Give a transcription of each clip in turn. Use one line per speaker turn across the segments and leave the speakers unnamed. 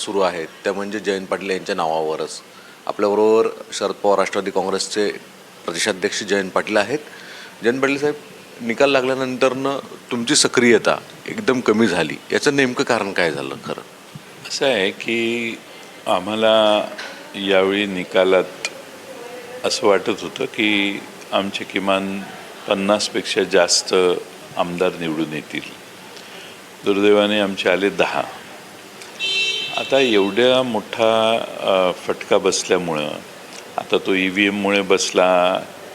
सुरू आहेत. त्या म्हणजे जयंत पाटील यांच्या नावावरच. आपल्याबरोबर शरद पवार राष्ट्रवादी काँग्रेसचे प्रदेशाध्यक्ष जयंत पाटील आहेत. जयंत पाटील साहेब निकाल लागल्यानंतरनं तुमची सक्रियता एकदम कमी झाली. याचं नेमकं कारण काय झालं खरं?
असं आहे की आम्हाला यावेळी निकालात असं वाटत होतं की आमचे किमान पन्नासपेक्षा जास्त आमदार निवडून येतील. दुर्दैवाने आमचे आले दहा. आता एवढ्या मोठा फटका बसल्यामुळं आता तो ई व्ही एममुळे बसला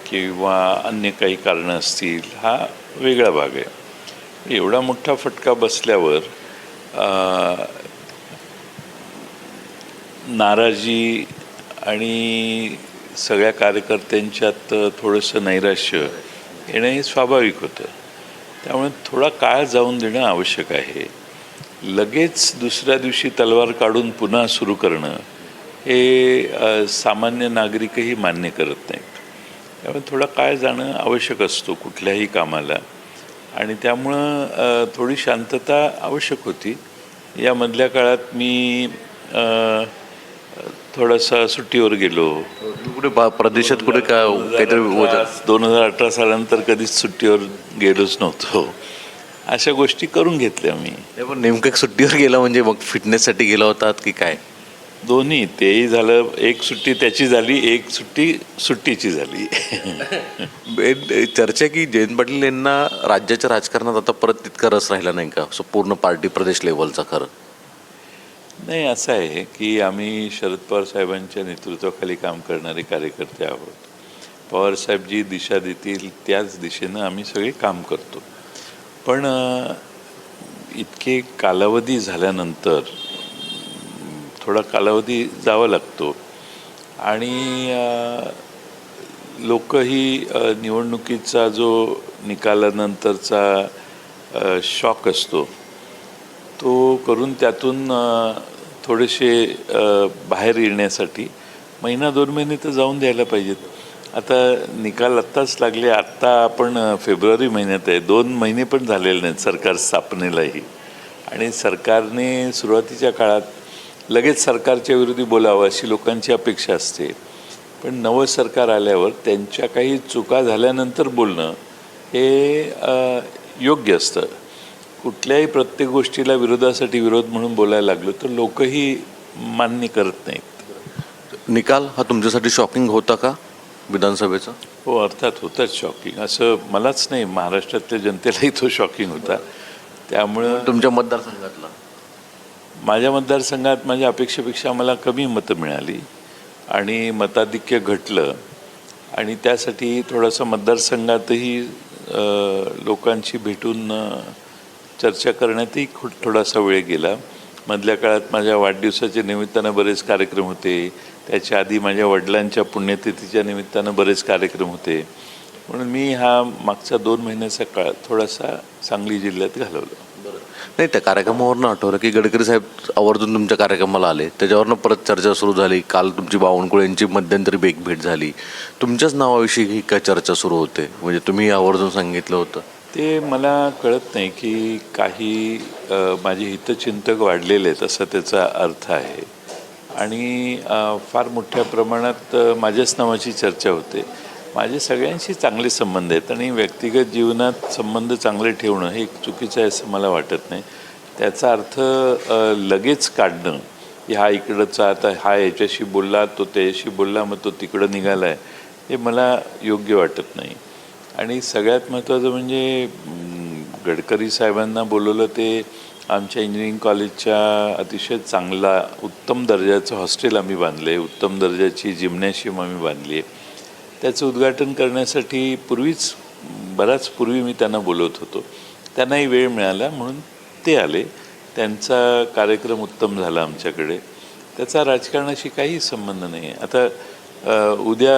किंवा अन्य काही कारणं असतील हा वेगळा भाग आहे. एवढा मोठा फटका बसल्यावर नाराजी आणि सगळ्या कार्यकर्त्यांच्यात थोडंसं नैराश्य येणं हे स्वाभाविक होतं. त्यामुळे थोडा काळ जाऊन देणं आवश्यक आहे. लगेच दुसऱ्या दिवशी तलवार काढून पुन्हा सुरू करणं हे सामान्य नागरिकही मान्य करत नाहीत. त्यामुळे थोडा काळ जाणं आवश्यक असतो कुठल्याही कामाला. आणि त्यामुळं थोडी शांतता आवश्यक होती. यामधल्या काळात मी थोडासा सुट्टीवर गेलो.
कुठे प्रदेशात कुठे का काहीतरी
दोन हजार अठरा सालानंतर कधीच सुट्टीवर गेलोच नव्हतो. अशा गोष्टी करून घेतल्या मी.
पण नेमकं सुट्टीवर गेला म्हणजे मग फिटनेससाठी गेला होतात की काय?
दोन्ही तेही झालं एक सुट्टी त्याची झाली एक सुट्टी सुट्टीची झाली.
चर्चा की जयंत पाटील यांना राज्याच्या राजकारणात आता परत तितका रस राहिला नाही का? असं पूर्ण पार्टी प्रदेश लेवलचा खरं.
नाही असं आहे की आम्ही शरद पवार साहेबांच्या नेतृत्वाखाली काम करणारे कार्यकर्ते आहोत. पवारसाहेब जी दिशा देतील त्याच दिशेनं आम्ही सगळे काम करतो. पण इतके कालावधी झाल्यानंतर थोडा कालावधी जावा लागतो. आणि लोकही निवडणुकीचा जो निकालानंतरचा शॉक असतो तो करून त्यातून थोडेसे बाहेर येण्यासाठी महिना दोन महिने तर जाऊन द्यायला पाहिजेत. आता निकाल आत्ताच लागले. आत्ता आपण फेब्रुवारी महिन्यात आहे. दोन महिने पण झालेले नाहीत सरकार स्थापनेलाही. आणि सरकारने सुरुवातीच्या काळात लगेच सरकारच्या विरोधी बोलावं अशी लोकांची अपेक्षा असते. पण नवं सरकार आल्यावर त्यांच्या काही चुका झाल्यानंतर बोलणं हे योग्य असतं. कुठल्याही प्रत्येक गोष्टीला विरोधासाठी विरोध म्हणून बोलायला लागलो तर लोकही मान्य करत नाहीत.
निकाल हा तुमच्यासाठी शॉकिंग होता का? विधानसभेचा?
हो अर्थात होतंच शॉकिंग असं मलाच नाही महाराष्ट्रातल्या जनतेलाही तो शॉकिंग होता. त्यामुळं
तुमच्या मतदारसंघातला?
माझ्या मतदारसंघात माझ्या अपेक्षेपेक्षा मला कमी मतं मिळाली. आणि मताधिक्य घटलं. आणि त्यासाठी थोडासा मतदारसंघातही लोकांशी भेटून चर्चा करण्यातही थोडासा वेळ गेला. मधल्या काळात माझ्या वाढदिवसाच्या निमित्तानं बरेच कार्यक्रम होते. त्याच्या आधी माझ्या वडिलांच्या पुण्यतिथीच्या निमित्तानं बरेच कार्यक्रम होते. म्हणून मी हा मागचा दोन महिन्याचा काळ थोडासा सांगली जिल्ह्यात घालवला.
नाही त्या कार्यक्रमावरनं आठवलं की गडकरी साहेब आवर्जून तुमच्या कार्यक्रमाला आले. त्याच्यावरनं परत चर्चा सुरू झाली. काल तुमची बावनकुळे यांची मध्यंतरी बेक भेट झाली. तुमच्याच नावाविषयी ही काय चर्चा सुरू होते? म्हणजे तुम्ही आवर्जून सांगितलं होतं.
ते मला कळत नाही की काही माझे हितचिंतक वाढलेले आहेत असा त्याचा अर्थ आहे. आणि फार मोठ्या प्रमाणात माझ्याच नावाची चर्चा होते. माझे सगळ्यांशी चांगले संबंध आहेत आणि व्यक्तिगत जीवनात संबंध चांगले ठेवणं हे चुकीचं आहे असं मला वाटत नाही. त्याचा अर्थ लगेच काढणं. की हा इकडंचा आता हा याच्याशी बोलला तो त्याच्याशी बोलला मग तो तिकडं निघाला आहे हे मला योग्य वाटत नाही. आणि सगळ्यात महत्त्वाचं म्हणजे गडकरी साहेबांना बोलवलं ते आमच्या इंजिनिअरिंग कॉलेजच्या अतिशय चांगला उत्तम दर्जाचं हॉस्टेल आम्ही बांधलं आहे. उत्तम दर्जाची जिम्नॅशियम आम्ही बांधली आहे. त्याचं उद्घाटन करण्यासाठी पूर्वीच बराच पूर्वी मी त्यांना बोलवत होतो. त्यांनाही वेळ मिळाला म्हणून ते आले. त्यांचा कार्यक्रम उत्तम झाला आमच्याकडे. त्याचा राजकारणाशी काही संबंध नाही आहे. आता उद्या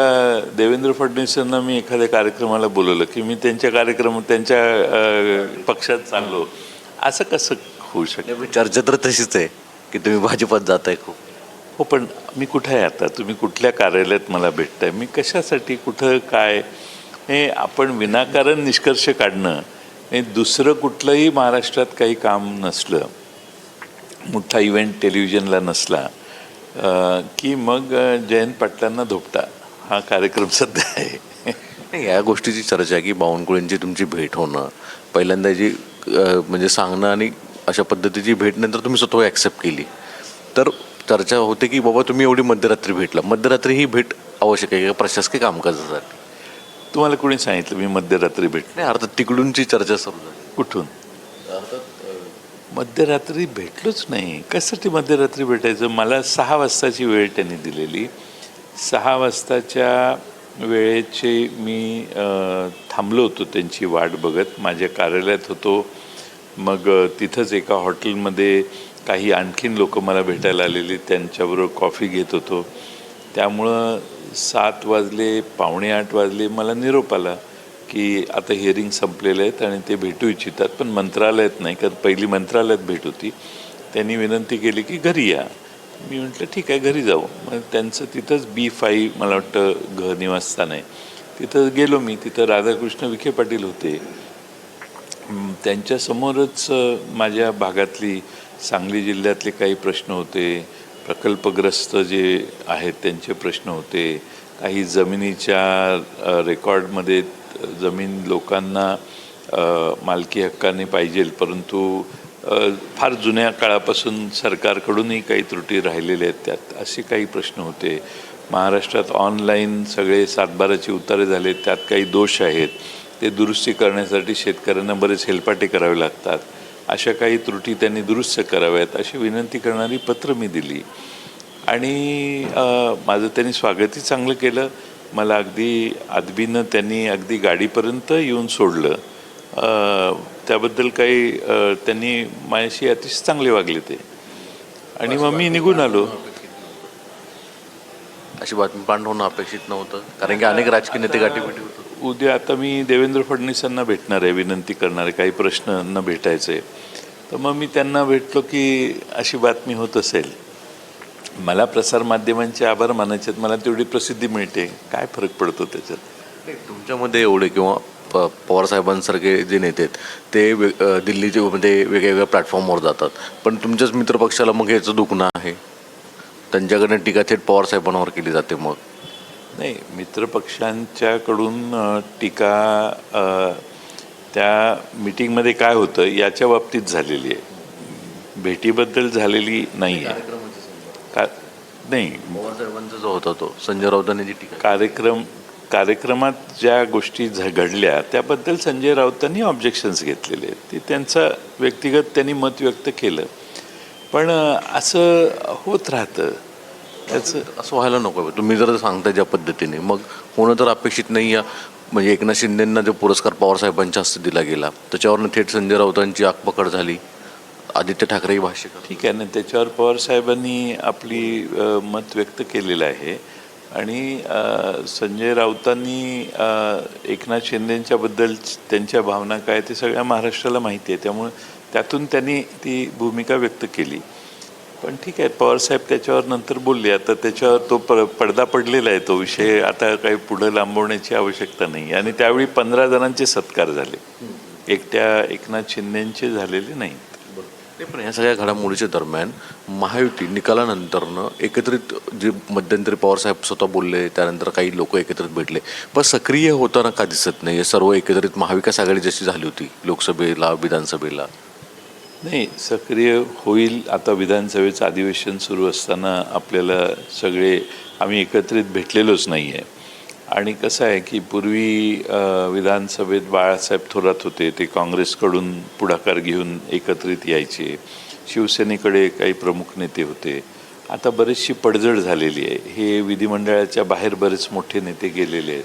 देवेंद्र फडणवीसांना मी एखाद्या कार्यक्रमाला बोलवलं की मी त्यांच्या कार्यक्रम त्यांच्या पक्षात चाललो. असं कसं होऊ शकतं?
चर्चा तर तशीच आहे की तुम्ही भाजपात जाताय खूप.
हो पण मी कुठं आहे आता? तुम्ही कुठल्या कार्यालयात मला भेटताय? मी कशासाठी कुठं काय? हे आपण विनाकारण निष्कर्ष काढणं हे दुसरं कुठलंही महाराष्ट्रात काही काम नसलं मोठा इव्हेंट टेलिव्हिजनला नसला की मग जयंत पाटलांना धोपटा. हा कार्यक्रम सध्या आहे.
नाही, या गोष्टीची चर्चा आहे की बावनकुळेंची तुमची भेट होणं. पहिल्यांदा जी म्हणजे सांगणं आणि अशा पद्धतीची भेट नंतर तुम्ही स्वतः ॲक्सेप्ट केली. तर चर्चा होते की बाबा तुम्ही एवढी मध्यरात्री भेटला. मध्यरात्री ही भेट आवश्यक आहे का? प्रशासकीय कामकाजासाठी.
तुम्हाला कोणी सांगितलं मी मध्यरात्री भेट?
नाही अर्थात तिकडूनची चर्चा सुरू झाली.
कुठून? मध्यरात्री भेटलोच नाही. कशासाठी मध्यरात्री भेटायचं? मला सहा वाजताची वेळ त्यांनी दिलेली. सहा वाजताच्या वेळेचे मी थांबलो होतो त्यांची वाट बघत. माझ्या कार्यालयात होतो. मग तिथंच एका हॉटेलमध्ये काही आणखीन लोक मला भेटायला आलेली. त्यांच्याबरोबर कॉफी घेत होतो. त्यामुळं सात वाजले पावणे आठ वाजले मला निरोप आला. की आता हिअरिंग संपलेले आहेत आणि ते भेटू इच्छितात पण मंत्रालयात नाही. कारण पहिली मंत्रालयात भेट होती. त्यांनी विनंती केली की घरी या. मी म्हटलं ठीक आहे घरी जाऊ. मग त्यांचं तिथंच बी फाई मला वाटतं घर निवासस्थान आहे. तिथं गेलो मी. तिथं राधाकृष्ण विखे पाटील होते. त्यांच्यासमोरच माझ्या भागातली सांगली जिल्ह्यातले काही प्रश्न होते. प्रकल्पग्रस्त जे आहेत त्यांचे प्रश्न होते. काही जमिनीच्या रेकॉर्डमध्ये जमीन लोकांना मालकी हक्काने पाहिजे परंतु फार जुन्या काळापासून सरकारकडूनही काही त्रुटी राहिलेल्या आहेत त्यात असे काही प्रश्न होते. महाराष्ट्रात ऑनलाईन सगळे सातबाराचे उतारे झाले त्यात काही दोष आहेत. ते दुरुस्ती करण्यासाठी शेतकऱ्यांना बरेच हेलपाटे करावे लागतात. अशा काही त्रुटी त्यांनी दुरुस्त कराव्यात अशी विनंती करणारी पत्र मी दिली. आणि माझं त्यांनी स्वागतही चांगलं केलं. मला अगदी आदबीनं त्यांनी अगदी गाडीपर्यंत येऊन सोडलं. त्याबद्दल काही त्यांनी माझ्याशी अतिशय चांगले वागले ते. आणि मग मी निघून आलो.
अशी बातमी होणं अपेक्षित नव्हतं कारण की अनेक राजकीय नेते गाठीभेटी
उद्या आता मी देवेंद्र फडणवीसांना भेटणार आहे विनंती करणार आहे. काही प्रश्न भेटायचे. तर मग मी त्यांना भेटलो की अशी बातमी होत असेल. मला प्रसारमाध्यमांचे आभार मानायचे मला तेवढी प्रसिद्धी मिळते. काय फरक पडतो त्याच्यात?
नाही, तुमच्यामध्ये एवढे किंवा प- पवार साहेबांसारखे जे नेते आहेत ते वे दिल्लीचे मध्ये वेगळ्या वेगळ्या प्लॅटफॉर्मवर जातात. पण तुमच्याच मित्रपक्षाला मग याचं दुखणं आहे? त्यांच्याकडनं टीका थेट पवार साहेबांवर केली जाते मग.
नाही मित्रपक्षांच्याकडून टीका त्या मिटिंगमध्ये काय होतं याच्या बाबतीत झालेली आहे. भेटीबद्दल झालेली नाही आहे का? नाही.
जो होता तो. संजय राऊतांनी जी टीका
कार्यक्रम कार्यक्रमात ज्या गोष्टी घडल्या त्याबद्दल संजय राऊतांनी ऑब्जेक्शन्स घेतलेले ते त्यांचं व्यक्तिगत त्यांनी मत व्यक्त केलं. पण असं होत राहतं. त्याचं
असं व्हायला नको तुम्ही जर सांगताय ज्या पद्धतीने मग होणं तर अपेक्षित नाही या म्हणजे एकनाथ शिंदेंना जो पुरस्कार पवार साहेबांच्या हस्ते दिला गेला त्याच्यावरनं थेट संजय राऊतांची आगपकड झाली. आदित्य ठाकरेही भाष्य
ठीक आहे ना त्याच्यावर पवार साहेबांनी आपली मत व्यक्त केलेलं आहे. आणि संजय राऊतांनी एकनाथ शिंदेंच्याबद्दल त्यांच्या भावना काय ते सगळ्या महाराष्ट्राला माहिती आहे. त्यामुळे त्यातून त्यांनी ती भूमिका व्यक्त केली. पण ठीक आहे पवार साहेब त्याच्यावर नंतर बोलले. आता त्याच्यावर तो प पडदा पडलेला आहे तो विषय. आता काही पुढं लांबवण्याची आवश्यकता नाही. आणि त्यावेळी पंधरा जणांचे सत्कार झाले. एकट्या एकनाथ शिंदेंचे झालेले नाहीत.
नाही पण या सगळ्या घडामोडीच्या दरम्यान महायुती निकालानंतरनं एकत्रित जे मध्यंतरी पवारसाहेब स्वतः बोलले त्यानंतर काही लोक एकत्रित भेटले. पण सक्रिय होताना का दिसत नाही सर्व एकत्रित महाविकास आघाडी जशी झाली होती लोकसभेला विधानसभेला?
नाही सक्रिय होईल आता विधानसभेचं अधिवेशन सुरू असताना आपल्याला सगळे आम्ही एकत्रित भेटलेलोच नाही आहे आणि कसं आहे की पूर्वी विधानसभेत बाळासाहेब थोरात होते ते काँग्रेसकडून पुढाकार घेऊन एकत्रित यायचे. शिवसेनेकडे काही प्रमुख नेते होते. आता बरीचशी पडझड झालेली आहे. हे विधिमंडळाच्या बाहेर बरेच मोठे नेते गेलेले आहेत.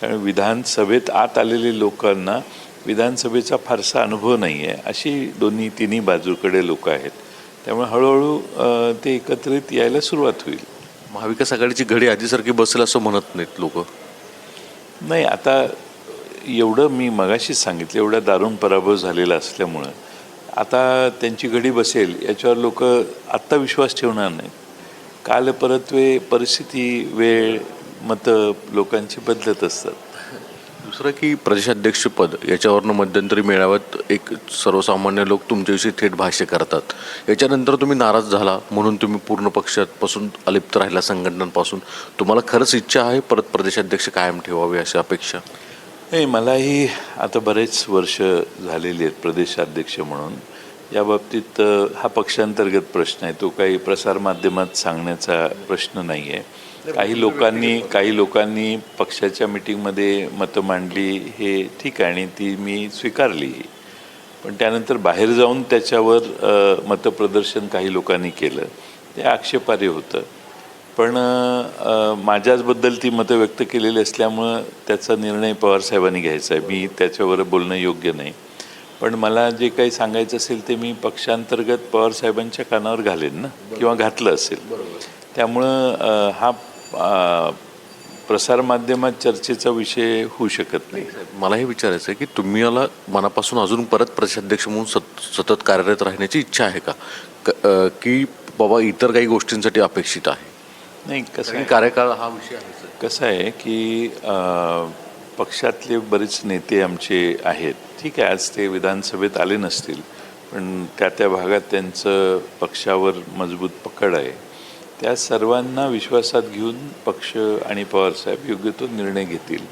कारण विधानसभेत आत आलेले लोकांना विधानसभेचा फारसा अनुभव नाही आहे अशी दोन्ही तिन्ही बाजूकडे लोक आहेत. त्यामुळे हळूहळू ते एकत्रित यायला सुरुवात होईल.
महाविकास आघाडीची घडी आधीसारखी बसेल असं म्हणत नाहीत लोक.
नाही आता एवढं मी मगाशीच सांगितलं एवढा दारुण पराभव झालेला असल्यामुळं. आता त्यांची घडी बसेल याच्यावर लोक आत्ता विश्वास ठेवणार नाहीत. काल परत्वे परिस्थिती वेळ मतं लोकांची बदलत असतात.
दुसरं की प्रदेशाध्यक्षपद याच्यावरनं मध्यंतरी मेळाव्यात एक सर्वसामान्य लोक तुमच्याविषयी थेट भाष्य करतात. याच्यानंतर तुम्ही नाराज झाला म्हणून तुम्ही पूर्ण पक्षापासून अलिप्त राहिला संघटनांपासून. तुम्हाला खरंच इच्छा आहे परत प्रदेशाध्यक्ष कायम ठेवावे अशी अपेक्षा?
नाही मलाही आता बरेच वर्ष झालेली आहेत प्रदेशाध्यक्ष म्हणून. या बाबतीत हा पक्षांतर्गत प्रश्न आहे. तो काही प्रसारमाध्यमात सांगण्याचा प्रश्न नाही आहे काही लोकांनी काही लोकांनी पक्षाच्या मिटिंगमध्ये मतं मांडली हे ठीक आहे आणि ती मी स्वीकारली. पण त्यानंतर बाहेर जाऊन त्याच्यावर मतप्रदर्शन काही लोकांनी केलं. ते आक्षेपार्ह होतं. पण माझ्याचबद्दल ती मतं व्यक्त केलेली असल्यामुळं त्याचा निर्णय पवारसाहेबांनी घ्यायचा आहे. मी त्याच्यावर बोलणं योग्य नाही. पण मला जे काही सांगायचं असेल ते मी पक्षांतर्गत पवारसाहेबांच्या कानावर घालेन ना किंवा घातलं असेल. त्यामुळं हा प्रसारमाध्यमात चर्चेचा विषय होऊ शकत नाही.
मला हे विचारायचं आहे की तुम्ही याला मनापासून अजून परत प्रदेशाध्यक्ष म्हणून सत सतत कार्यरत राहण्याची इच्छा आहे का? क- की बाबा इतर काही गोष्टींसाठी अपेक्षित आहे?
नाही कसं
कारण
आहे?
कार्यकाळ हा विषय आहे
कसं आहे की अ, पक्षातले बरेच नेते आमचे आहेत. ठीक आहे आज ते विधानसभेत आले नसतील पण त्या त्या भागात त्यांचं पक्षावर मजबूत पकड आहे. त्या सर्वांना विश्वासात घेऊन पक्ष आणि पवारसाहेब योग्य तो निर्णय घेतील.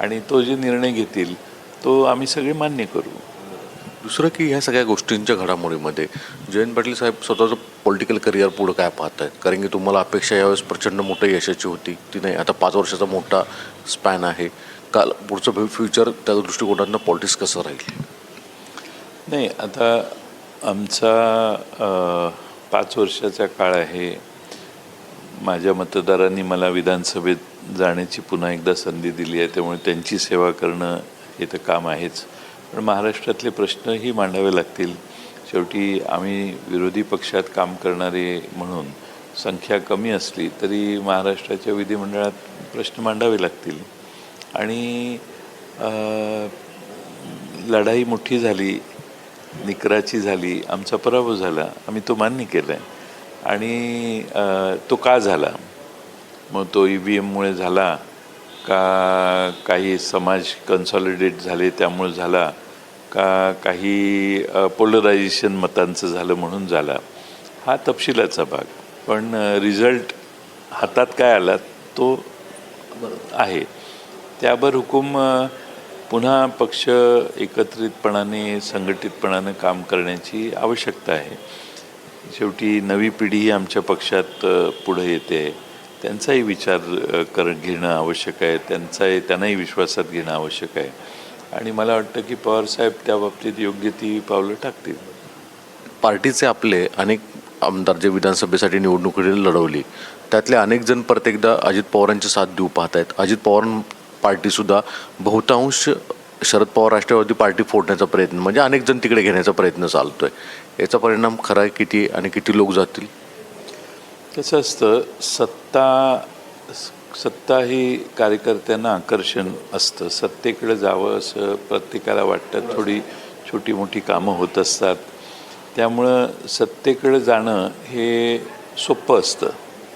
आणि तो जे निर्णय घेतील तो आम्ही सगळे मान्य करू.
दुसरं की ह्या सगळ्या गोष्टींच्या घडामोडीमध्ये जयंत पाटील साहेब स्वतःचं पॉलिटिकल करिअर पुढं काय पाहत आहेत कारण की तुम्हाला अपेक्षा यावेळेस प्रचंड मोठं यशाची होती. ती नाही आता पाच वर्षाचा मोठा स्पॅन आहे. काल पुढचं फ्युचर त्या दृष्टिकोनातनं पॉलिटिक्स कसं राहील?
नाही आता आमचा पाच वर्षाचा काळ आहे. माझ्या मतदारांनी मला विधानसभेत जाण्याची पुन्हा एकदा संधी दिली आहे त्यामुळे त्यांची सेवा करणं हे तर काम आहेच. पण महाराष्ट्रातले प्रश्नही मांडावे लागतील. शेवटी आम्ही विरोधी पक्षात काम करणारे म्हणून संख्या कमी असली तरी महाराष्ट्राच्या विधिमंडळात प्रश्न मांडावे लागतील. आणि लढाई मोठी झाली निकराची झाली आमचा पराभव झाला आम्ही तो मान्य केला आहे आणि तो का झाला? मग तो ई व्ही एममुळे झाला का काही समाज कन्सॉलिडेट झाले त्यामुळे झाला का काही पोलरायझेशन मतांचं झालं म्हणून झाला? हा तपशिलाचा भाग. पण रिझल्ट हातात काय आला तो आहे. त्यावर हुकूम पुन्हा पक्ष एकत्रितपणाने संघटितपणानं काम करण्याची आवश्यकता आहे. शेवटी नवी पिढी आमच्या पक्षात पुढे येते. त्यांचाही विचार कर घेणं आवश्यक आहे. त्यांचाही त्यांनाही विश्वासात घेणं आवश्यक आहे. आणि मला वाटतं की पवारसाहेब त्या बाबतीत योग्य ती पावलं टाकतील.
पार्टीचे आपले अनेक आमदार जे विधानसभेसाठी निवडणुकीने लढवली त्यातले अनेक जण प्रत्येकदा अजित पवारांची साथ देऊ पाहत आहेत अजित पवार पार्टीसुद्धा बहुतांश शरद पवार राष्ट्रवादी पार्टी फोडण्याचा प्रयत्न म्हणजे अनेक जण तिकडे घेण्याचा प्रयत्न चालतो आहे याचा परिणाम खरा आहे किती आणि किती लोक जातील?
कसं असतं सत्ता सत्ता ही कार्यकर्त्यांना आकर्षण असतं. सत्तेकडे जावं असं प्रत्येकाला वाटतं. थोडी छोटी मोठी कामं होत असतात. त्यामुळं सत्तेकडे जाणं हे सोपं असतं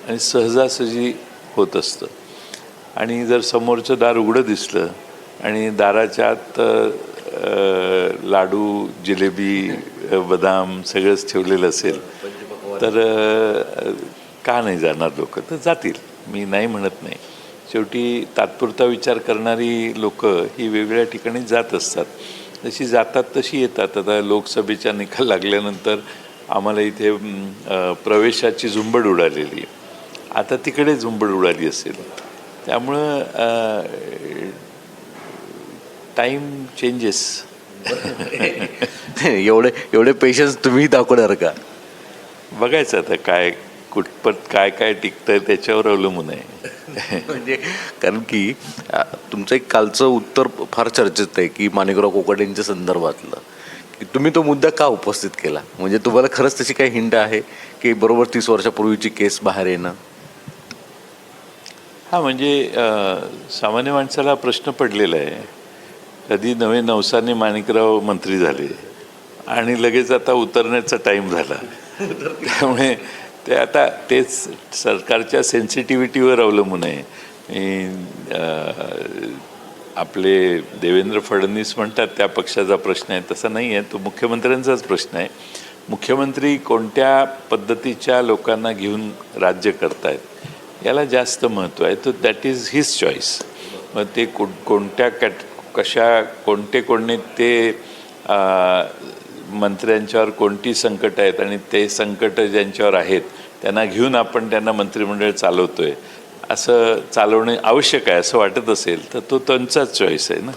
आणि सहजासहजी होत असतं. आणि जर समोरचं दार उघडं दिसलं आणि दाराच्या आत लाडू जिलेबी बदाम सगळंच ठेवलेलं असेल तर का नाही जाणार लोक? तर जातील. मी नाही म्हणत नाही. शेवटी तात्पुरता विचार करणारी लोक ही वेगवेगळ्या ठिकाणी जात असतात. जशी जातात तशी येतात. आता लोकसभेचा निकाल लागल्यानंतर आम्हाला इथे प्रवेशाची झुंबड उडालेली आता तिकडे झुंबड उडाली असेल. त्यामुळं टाईम चेंजेस
एवढे एवढे पेशन्स तुम्ही दाखवणार का?
बघायचं आता काय कुठपत काय काय टिकतंय त्याच्यावर अवलंबून आहे.
म्हणजे कारण की तुमचं एक कालचं उत्तर फार चर्चेत आहे की माणिकराव कोकाटेंच्या संदर्भातलं. की तुम्ही तो मुद्दा का उपस्थित केला? म्हणजे तुम्हाला खरंच तशी काही हिंट आहे की बरोबर तीस वर्षापूर्वीची केस बाहेर येणं?
हा म्हणजे सामान्य माणसाला प्रश्न पडलेला आहे. कधी नवे नवसाने माणिकराव मंत्री झाले. आणि लगेच आता उतरण्याचा टाईम झाला. त्यामुळे ते आता तेच सरकारच्या सेन्सिटिव्हिटीवर अवलंबून आहे. आपले देवेंद्र फडणवीस म्हणतात त्या पक्षाचा प्रश्न आहे. तसा नाही आहे. तो मुख्यमंत्र्यांचाच प्रश्न आहे. मुख्यमंत्री कोणत्या पद्धतीच्या लोकांना घेऊन राज्य करतायत याला जास्त महत्त्व आहे. तो दॅट इज हिज चॉईस मग ते कोण कोणत्या कॅट कशा कोणते कोणते ते मंत्र्यांच्यावर कोणती संकट आहेत आणि ते संकट ज्यांच्यावर आहेत त्यांना घेऊन आपण त्यांना मंत्रिमंडळ चालवतोय. असं चालवणे आवश्यक आहे असं वाटत असेल तर तो त्यांचाच चॉईस आहे ना.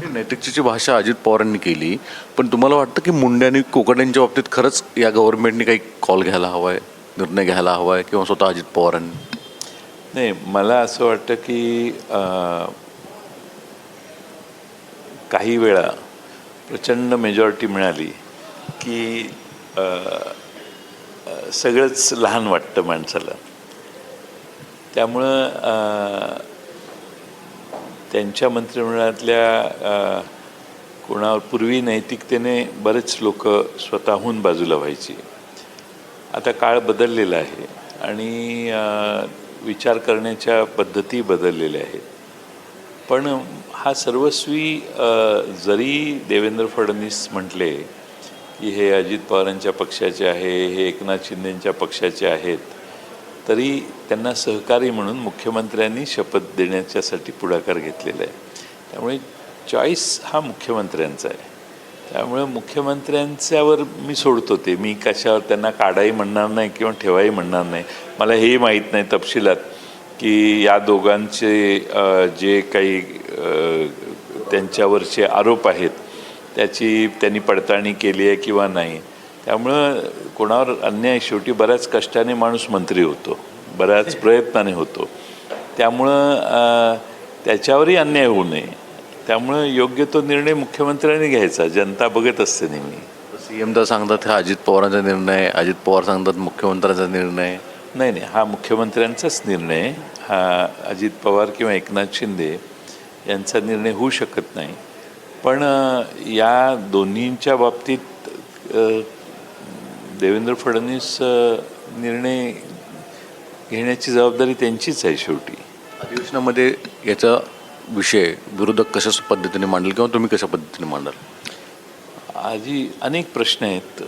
ही नैतिकतेची भाषा अजित पवारांनी केली पण तुम्हाला वाटतं की मुंडे आणि कोकड्यांच्या बाबतीत खरंच या गव्हर्नमेंटने काही कॉल घ्यायला हवा आहे निर्णय घ्यायला हवा आहे किंवा स्वतः अजित पवारांनी?
नाही मला असं वाटतं की काही वेळा प्रचंड मेजॉरिटी मिळाली की सगळंच लहान वाटतं माणसाला. त्यामुळं त्यांच्या मंत्रिमंडळातल्या कोणावर पूर्वी नैतिकतेने बरेच लोक स्वतःहून बाजूला व्हायची. आता काळ बदललेला आहे आणि विचार करण्याच्या पद्धती बदललेल्या आहेत. पण हा सर्वस्वी जरी देवेंद्र फडणवीस म्हटले की हे अजित पवारांच्या पक्षाचे आहे हे एकनाथ शिंदेंच्या पक्षाचे आहेत तरी त्यांना सहकारी म्हणून मुख्यमंत्र्यांनी शपथ देण्याच्यासाठी पुढाकार घेतलेला आहे. त्यामुळे चॉईस हा मुख्यमंत्र्यांचा आहे. त्यामुळे मुख्यमंत्र्यांच्यावर मी सोडतो ते. मी कशावर त्यांना काढाही म्हणणार नाही किंवा ठेवाही म्हणणार नाही. मला हेही माहीत नाही तपशिलात. की या दोघांचे जे काही त्यांच्यावरचे आरोप आहेत त्याची त्यांनी पडताळणी केली आहे किंवा नाही त्यामुळं कोणावर अन्याय शेवटी बऱ्याच कष्टाने माणूस मंत्री होतो बऱ्याच प्रयत्नाने होतो. त्यामुळं त्याच्यावरही अन्याय होऊ नये. त्यामुळं योग्य तो निर्णय मुख्यमंत्र्यांनी घ्यायचा जनता बघत असते नेहमी.
सीएम तर सांगतात हा अजित पवारांचा निर्णय अजित पवार सांगतात मुख्यमंत्र्यांचा निर्णय.
नाही नाही. हा मुख्यमंत्र्यांचाच निर्णय. हा अजित पवार किंवा एकनाथ शिंदे यांचा निर्णय होऊ शकत नाही. पण या दोन्हींच्या बाबतीत देवेंद्र फडणवीस निर्णय घेण्याची जबाबदारी त्यांचीच आहे शेवटी.
अधिवेशनामध्ये याचा विषय विरोधक कशा पद्धतीने मांडल किंवा तुम्ही कशा पद्धतीने मांडाल?
आधी अनेक प्रश्न आहेत.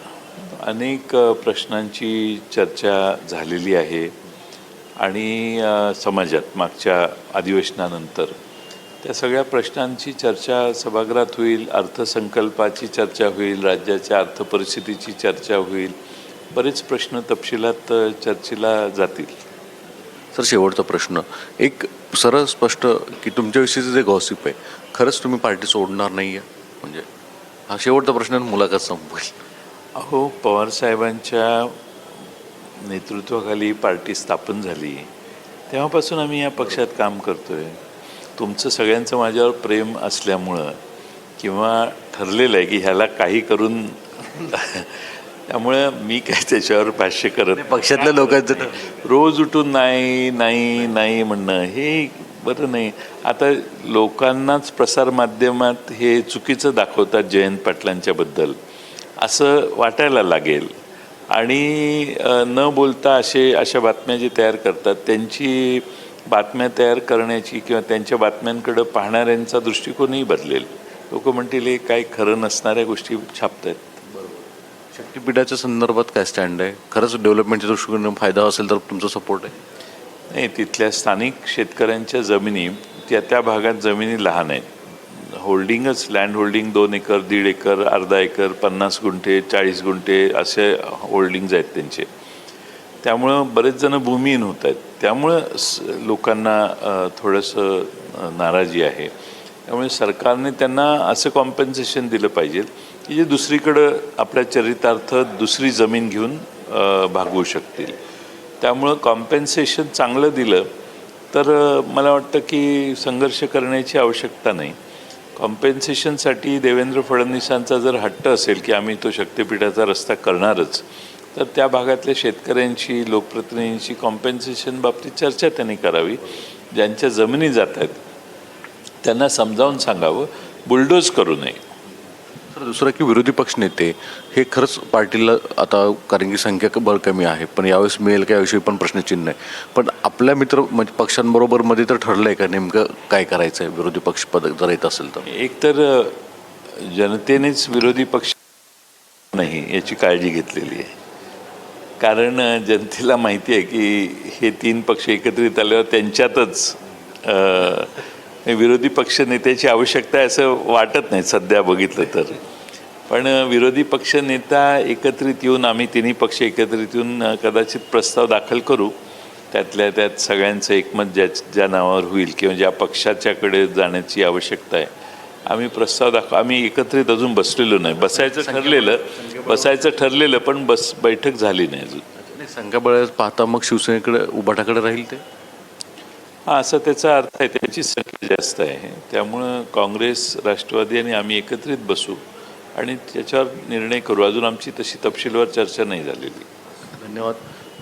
अनेक प्रश्नांची चर्चा झालेली आहे आणि समाजात मागच्या अधिवेशनानंतर. त्या सगळ्या प्रश्नांची चर्चा सभागृहात होईल अर्थसंकल्पाची चर्चा होईल राज्याच्या अर्थपरिस्थितीची चर्चा होईल. बरेच प्रश्न तपशिलात चर्चेला जातील.
सर शेवटचा प्रश्न. एक सरळ स्पष्ट की तुमच्याविषयीचं जे गॉसिप आहे खरंच तुम्ही पार्टी सोडणार नाही आहे म्हणजे हा शेवटचा प्रश्न मुलाखत संपवेल.
अहो पवारसाहेबांच्या नेतृत्वाखाली पार्टी स्थापन झाली. तेव्हापासून आम्ही या पक्षात काम करतोय. तुमचं सगळ्यांचं माझ्यावर प्रेम असल्यामुळं किंवा ठरलेलं आहे की ह्याला काही करून त्यामुळं मी काय त्याच्यावर भाष्य करत.
पक्षातल्या लोकांचं
रोज उठून नाही नाही नाही म्हणणं हे बरं नाही. आता लोकांनाच प्रसारमाध्यमात हे चुकीचं दाखवतात जयंत पाटलांच्याबद्दल असं वाटायला लागेल. आणि न बोलता असे अशा बातम्या जे तयार करतात त्यांची बातम्या तयार करण्याची किंवा त्यांच्या बातम्यांकडं पाहणाऱ्यांचा दृष्टिकोनही बदलेल. लोक म्हणतील हे काय खरं नसणाऱ्या गोष्टी छापतायत.
शक्तीपीठाच्या संदर्भात काय स्टँड आहे? खरंच डेव्हलपमेंटच्या दृष्टिकोनातून फायदा असेल तर तुमचा सपोर्ट आहे?
नाही तिथल्या स्थानिक शेतकऱ्यांच्या जमिनी त्या त्या भागात जमिनी लहान आहेत. होल्डिंगच लँड होल्डिंग दोन एकर दीड एकर अर्धा एकर पन्नास गुंठे चाळीस गुंठे असे होल्डिंग्ज आहेत त्यांचे. त्यामुळं बरेच जण भूमिहीन होत आहेत त्यामुळं स- लोकांना थोडंसं नाराजी आहे. त्यामुळे सरकारने त्यांना असं कॉम्पन्सेशन दिलं पाहिजे की जे दुसरीकडं आपल्या चरितार्थ दुसरी जमीन घेऊन भागवू शकतील. त्यामुळं कॉम्पेन्सेशन चांगलं दिलं तर मला वाटतं की संघर्ष करण्याची आवश्यकता नाही. कॉम्पेन्सेशनसाठी देवेंद्र फडणवीसांचा जर हट्ट असेल की आम्ही तो शक्तिपीठाचा रस्ता करणारच तर त्या भागातल्या शेतकऱ्यांशी लोकप्रतिनिधींशी कॉम्पेन्सेशन बाबतीत चर्चा त्यांनी करावी. ज्यांच्या जमिनी जात आहेत त्यांना समजावून सांगावं. बुलडोज करू नये.
तर दुसरं की विरोधी पक्ष नेते हे खरंच पार्टीला आता कारण की संख्या बळ कमी आहे. पण यावेळेस मिळेल का याविषयी पण प्रश्नचिन्ह आहे. पण आपल्या मित्र म्हणजे पक्षांबरोबरमध्ये तर ठरलं आहे का नेमकं काय करायचं आहे विरोधी पक्ष पद जर येत असेल तर?
एकतर जनतेनेच विरोधी पक्ष नाही याची काळजी घेतलेली आहे. कारण जनतेला माहिती आहे की हे तीन पक्ष एकत्रित आल्यावर त्यांच्यातच विरोधी पक्ष नेत्याची आवश्यकता आहे असं वाटत नाही सध्या बघितलं तर. पण विरोधी पक्ष नेता एकत्रित येऊन आम्ही तिन्ही पक्ष एकत्रित येऊन कदाचित प्रस्ताव दाखल करू. त्यातल्या त्यात सगळ्यांचं एकमत ज्या ज्या नावावर होईल किंवा ज्या पक्षाच्याकडे जाण्याची आवश्यकता आहे. आम्ही प्रस्ताव दाखव आम्ही एकत्रित अजून बसलेलो नाही. बसायचं ठरलेलं बसायचं ठरलेलं पण बस बैठक झाली नाही अजून.
संख्याबळ पाहता मग शिवसेनेकडे उभाटाकडे राहील ते?
असं त्याचा अर्थ आहे त्याची संख्या जास्त आहे. त्यामुळं काँग्रेस राष्ट्रवादी आणि आम्ही एकत्रित बसू आणि त्याच्यावर निर्णय करू. अजून आमची तशी तपशीलवार चर्चा नाही झालेली.
धन्यवाद.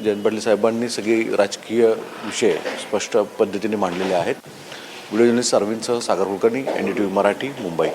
जयंत पाटील साहेबांनी सगळी राजकीय विषय स्पष्ट पद्धतीने मांडलेले आहेत. Video journalist अरविंदसह Sagar Kulkarni N D T V Marathi Mumbai.